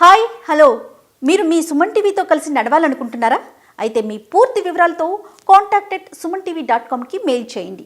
Hi hello. మీరు మీ సుమన్ టీవీతో కలిసి నడవాలనుకుంటున్నారా? అయితే మీ పూర్తి వివరాలతో contact at Suman TV dot కామ్కి mail చేయండి.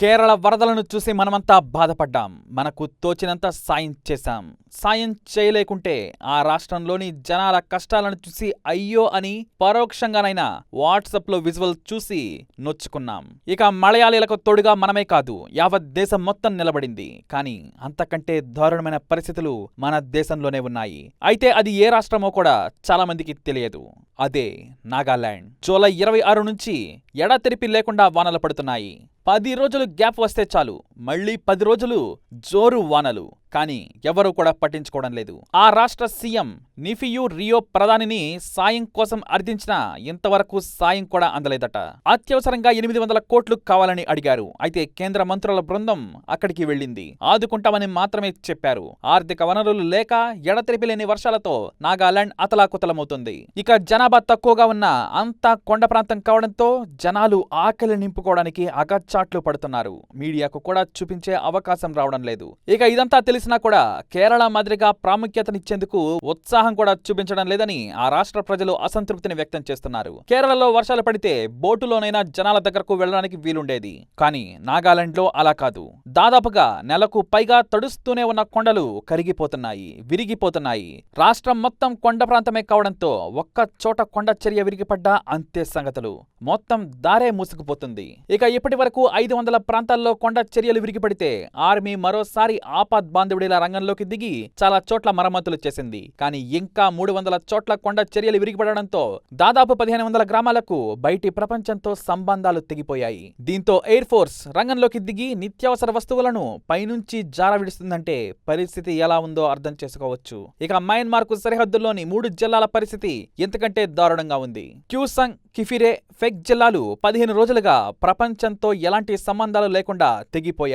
కేరళ వరదలను చూసి మనమంతా బాధపడ్డాం. మనకు తోచినంత సాయం చేశాం. సాయం చేయలేకుంటే ఆ రాష్ట్రంలోని జనాల కష్టాలను చూసి అయ్యో అని పరోక్షంగానైనా వాట్సాప్లో విజువల్ చూసి నొచ్చుకున్నాం. ఇక మలయాళీలకు తోడుగా మనమే కాదు యావత్ దేశం మొత్తం నిలబడింది. కానీ అంతకంటే దారుణమైన పరిస్థితులు మన దేశంలోనే ఉన్నాయి. అయితే అది ఏ రాష్ట్రమో కూడా చాలా మందికి తెలియదు. అదే నాగాలాండ్. జూలై ఇరవై ఆరు నుంచి ఎడతెరిపి లేకుండా వానలు పడుతున్నాయి. పది రోజులు గ్యాప్ వస్తే చాలు. మళ్ళీ పది రోజులు జోరు వానలు. కానీ ఎవరూ కూడా పట్టించుకోవడం లేదు. ఆ రాష్ట్ర సీఎం నిఫియు రియో ప్రధానిని సాయం కోసం అర్థించినా ఇంతవరకు సాయం కూడా అందలేదట. అత్యవసరంగా ఎనిమిది వందల కోట్లు కావాలని అడిగారు. అయితే కేంద్ర మంత్రుల బృందం అక్కడికి వెళ్ళింది. ఆదుకుంటామని మాత్రమే చెప్పారు. ఆర్థిక వనరులు లేక ఎడతెరిపి లేని వర్షాలతో నాగాలాండ్ అతలాకుతలమవుతుంది. ఇక జనాభా తక్కువగా ఉన్న అంతా కొండ ప్రాంతం కావడంతో జనాలు ఆకలి నింపుకోవడానికి అగచాట్లు పడుతున్నారు. మీడియాకు కూడా చూపించే అవకాశం రావడం లేదు. ఇక ఇదంతా తెలిసినా కూడా కేరళ మాదిరిగా ప్రాముఖ్యతనిచ్చేందుకు ఉత్సాహం కూడా చూపించడం లేదని ఆ రాష్ట్ర ప్రజలు అసంతృప్తిని వ్యక్తం చేస్తున్నారు. కేరళలో వర్షాలు పడితే బోటులోనైనా జనాల దగ్గరకు వెళ్ళడానికి వీలుండేది. కానీ నాగాలాండ్లో అలా కాదు. దాదాపుగా నెలకు పైగా తడుస్తూనే ఉన్న కొండలు కరిగిపోతున్నాయి విరిగిపోతున్నాయి. రాష్ట్రం మొత్తం కొండ ప్రాంతమే కావడంతో ఒక్క చోట కొండ చర్య విరిగిపడ్డా అంతే సంగతులు. మొత్తం దారే మూసుకుపోతుంది. ఇక ఇప్పటి వరకు ఐదు వందల ప్రాంతాల్లో కొండ చర్యలు విరిగిపడితే ఆర్మీ మరోసారి ఆపద్ బాంధవుడిల రంగంలోకి దిగి చాలా చోట్ల మరమ్మతులు చేసింది. కానీ ఇంకా మూడు వందల చోట్ల కొండ చర్యలు విరిగిపడడంతో దాదాపు పదిహేను వందల గ్రామాలకు బయటి ప్రపంచంతో సంబంధాలు తెగిపోయాయి. దీంతో ఎయిర్ ఫోర్స్ రంగంలోకి దిగి నిత్యావసర వస్తువులను పైనుంచి జార విడుస్తుందంటే పరిస్థితి ఎలా ఉందో అర్థం చేసుకోవచ్చు. ఇక మయన్మార్కు సరిహద్దుల్లోని మూడు జిల్లాల పరిస్థితి ఎంతకంటే దారుణంగా ఉంది. క్యూసంగ్ కిఫిరే ఫెక్ జిల్లాలు పదిహేను రోజులుగా ప్రపంచంతో ఎలాంటి సంబంధాలు లేకుండా తెగిపోయాయి.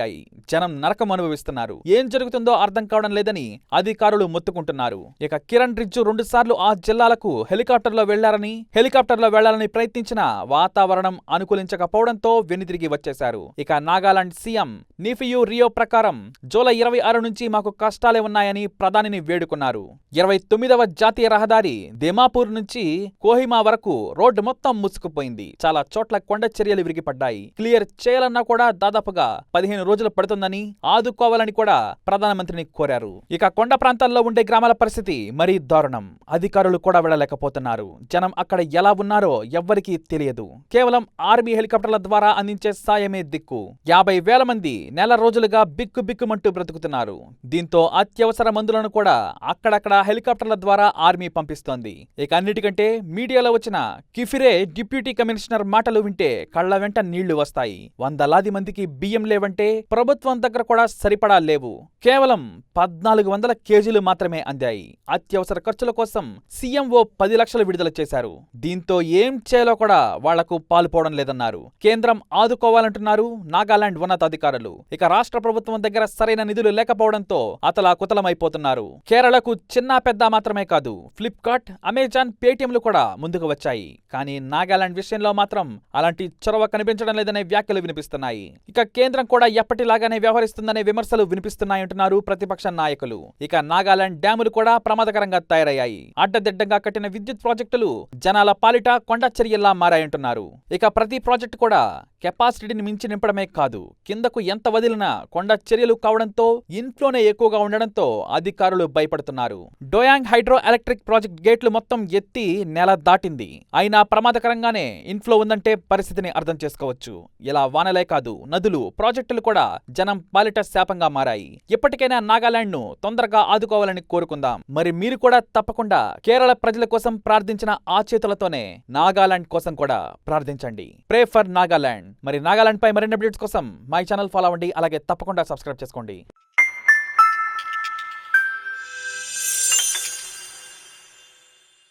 జనం నరకం అనుభవిస్తున్నారు. ఏం జరుగుతుందో అర్థం కావడం లేదని అధికారులు మొత్తుకుంటున్నారు. ఇక కిరణ్ రిజ్జు రెండు సార్లు ఆ జిల్లాలకు హెలికాప్టర్లో వెళ్ళారని హెలికాప్టర్లో వెళ్ళాలని ప్రయత్నించిన వాతావరణం అనుకూలించకపోవడంతో వెనుతిరిగి వచ్చేశారు. ఇక నాగాలాండ్ సీఎం నిఫియు రియో ప్రకారం జూలై ఇరవై ఆరు నుంచి మాకు కష్టాలే ఉన్నాయని ప్రధానిని వేడుకున్నారు. ఇరవై తొమ్మిదవ జాతీయ రహదారి దిమాపూర్ నుంచి కోహిమా వరకు రోడ్డు మొత్తం ముసుకుపోయింది చాలా చోట్ల కొండ చర్యలు విరిగిపడ్డాయి. క్లియర్ చేయాలన్నా కూడా దాదాపుగా పదిహేను రోజులు పడుతుందని ఆదుకోవాలని కూడా ప్రధానమంత్రిని కోరారు. ఇక కొండ ప్రాంతాల్లో ఉండే గ్రామాల పరిస్థితి మరీ దారుణం. అధికారులు కూడా వెళ్ళలేకపోతున్నారు. జనం అక్కడ ఎలా ఉన్నారో ఎవ్వరికీ తెలియదు. కేవలం ఆర్మీ హెలికాప్టర్ల ద్వారా అందించే సాయమే దిక్కు. యాభై వేల మంది నెల రోజులుగా బిక్కు బిక్కుమంటూ బ్రతుకుతున్నారు. దీంతో అత్యవసర మందులను కూడా అక్కడక్కడ హెలికాప్టర్ల ద్వారా ఆర్మీ పంపిస్తోంది. ఇక అన్నిటికంటే మీడియాలో వచ్చిన కిఫిరే డిప్యూటీ కమిషనర్ మాటలు వింటే కళ్ళ వెంట నీళ్ళు వస్తాయి. వందలాది మందికి బియ్యం లేవంటే ప్రభుత్వం దగ్గర కూడా సరిపడా లేవు. కేవలం పద్నాలుగు వందల కేజీలు మాత్రమే అందాయి. అత్యవసర ఖర్చుల కోసం సీఎంఓ ఓ పది లక్షలు విడుదల చేశారు. దీంతో ఏం చేయాలో కూడా వాళ్ళకు పాలుపోవడం లేదన్నారు. కేంద్రం ఆదుకోవాలంటున్నారు నాగాలాండ్ ఉన్నతాధికారులు. ఇక రాష్ట్ర ప్రభుత్వం దగ్గర సరైన నిధులు లేకపోవడంతో అతలా కుతలమైపోతున్నారు కేరళకు చిన్న పెద్ద మాత్రమే కాదు ఫ్లిప్కార్ట్ అమెజాన్ పేటిఎంలు కూడా ముందుకు వచ్చాయి. కానీ నాగాలాండ్ విషయంలో మాత్రం అలాంటి చొరవ కనిపించడం లేదనే వ్యాఖ్యలు వినిపిస్తున్నాయి. ఇక కేంద్రం కూడా ఎప్పటిలాగానే వ్యవహరిస్తుందనే విమర్శలు వినిపిస్తున్నాయంటున్నారు ప్రతిపక్ష నాయకులు. ఇక నాగాలాండ్ డ్యాములు కూడా ప్రమాదకరంగా తయారయ్యాయి. అడ్డదిడ్డంగా కట్టిన విద్యుత్ ప్రాజెక్టులు జనాల పాలిట కొండ చర్యల్లా మారాయంటున్నారు. ఇక ప్రతి ప్రాజెక్టు కూడా కెపాసిటీని మించి నింపడమే కాదు కిందకు ఎంత వదిలినా కొండ చర్యలు కావడంతో ఇన్ఫ్లోనే ఎక్కువగా ఉండడంతో అధికారులు భయపడుతున్నారు. డోయాంగ్ హైడ్రో ఎలక్ట్రిక్ ప్రాజెక్ట్ గేట్లు మొత్తం ఎత్తి నెల దాటింది. అయినా ప్రమాదకరంగానే ఇన్ఫ్లో ఉందంటే పరిస్థితిని అర్థం చేసుకోవచ్చు. ఇలా వానలే కాదు నదులు ప్రాజెక్టులు కూడా జనం పాలిట శాపంగా మారాయి. ఇప్పటికైనా నాగాలాండ్ను తొందరగా ఆదుకోవాలని కోరుకుందాం. మరి మీరు కూడా తప్పకుండా కేరళ ప్రజల కోసం ప్రార్థించిన ఆ చేతులతోనే నాగాలాండ్ కోసం కూడా ప్రార్థించండి. ప్రే ఫర్ నాగాలాండ్ మరి నాగాలాండ్ పై మరిన్ని అప్డేట్స్ కోసం మై ఛానల్ ఫాలో అవ్వండి. అలాగే తప్పకుండా సబ్స్క్రైబ్ చేసుకోండి.